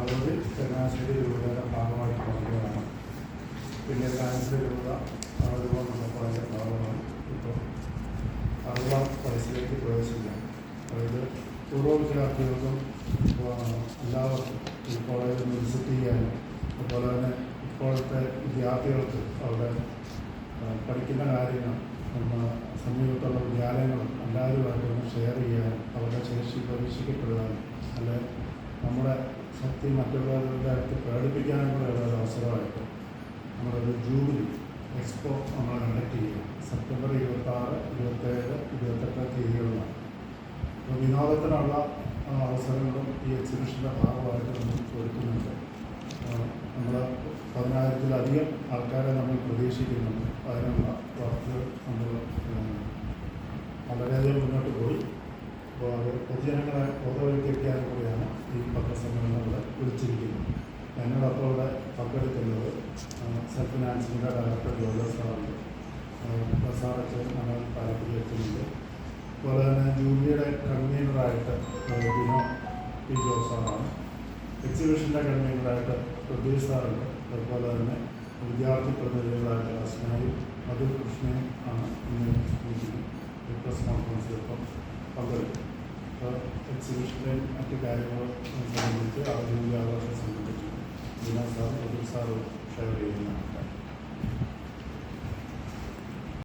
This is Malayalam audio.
ഭഗവതി ചങ്ങനാശ്ശേരി രൂപതയുടെ ഭാഗമായിട്ട് വന്നതാണ്. പിന്നെ കാൻസർ രൂപത രൂപ നടപ്പായ ഭാഗമാണ് ഇപ്പോൾ അറുപതാം വയസ്സിലേക്ക് പ്രവേശിക്കുക. അതായത് പൂർവ വിദ്യാർത്ഥികൾക്കും എല്ലാവർക്കും ഈ കോളേജിൽ നിന്ന് വിസിറ്റ് ചെയ്യാനും അതുപോലെ തന്നെ ഇപ്പോഴത്തെ വിദ്യാർത്ഥികൾക്ക് അവിടെ പഠിക്കുന്ന കാര്യങ്ങൾ നമ്മൾ സമീപത്തുള്ള വിദ്യാലയങ്ങളും എല്ലാവരുമായിട്ട് ഷെയർ ചെയ്യാനും അവരുടെ ശേഷി പരീക്ഷിക്കപ്പെടുവാനും അല്ലെ നമ്മുടെ ശക്തി മറ്റുള്ളവരുടെ അടുത്ത് പ്രകടിപ്പിക്കാനുള്ള ഒരു അവസരമായിട്ട് നമ്മളൊരു ജൂബിലി എക്സ്പോ നമ്മൾ കണ്ടക്ട് ചെയ്യുക. സെപ്റ്റംബർ ഇരുപത്താറ് ഇരുപത്തേഴ് ഇരുപത്തെട്ട് തീയതികളിലാണ്. അപ്പോൾ വിനോദത്തിനുള്ള അവസരങ്ങളും ഈ എക്സിബിഷന്റെ ഭാഗമായിട്ട് നമ്മൾ ഒരുക്കുന്നുണ്ട്. നമ്മൾ പതിനായിരത്തിലധികം ആൾക്കാരെ നമ്മൾ പ്രതീക്ഷിക്കുന്നുണ്ട്. അതിനുള്ള വർക്കുകൾ നമ്മൾ വളരെയധികം മുന്നോട്ട് പോയി. അപ്പോൾ അത് പൊതുജനങ്ങളെ ബോധവൽക്കരിക്കാൻ വിളിച്ചിരിക്കുന്നത് എന്നോടൊപ്പം ഇവിടെ പങ്കെടുക്കുന്നത് സെൽഫ് ഫിനാൻസിന്റെ ഡയറക്ടർ ജോലസ് സാറുണ്ട് പ്രസാദ് നമ്മൾ പാലത്തിൽ എത്തുന്നുണ്ട് അതുപോലെ തന്നെ ജൂലിയുടെ കൺവീനറായിട്ട് ബിനോ പി. ജോസ് സാറാണ്. എക്സിബിഷന്റെ കൺവീനറായിട്ട് പ്രദീപ് സാറുണ്ട്. അതുപോലെ തന്നെ വിദ്യാർത്ഥി പ്രതിനിധികളായിട്ട് അസ്നായും മധുർ കൃഷ്ണയും ആണ് ഇന്ന് പ്രസ് കോൺഫറൻസിൽ ഇപ്പം പങ്കെടുക്കും അപ്പോൾ എക്സിബിഷന്റെയും മറ്റു കാര്യങ്ങളും സംബന്ധിച്ച് ഔദ്യോഗിക ആഘോഷം സംബന്ധിച്ച് പ്രദീപ് സാർ ഷെയർ ചെയ്യുന്നതാണ്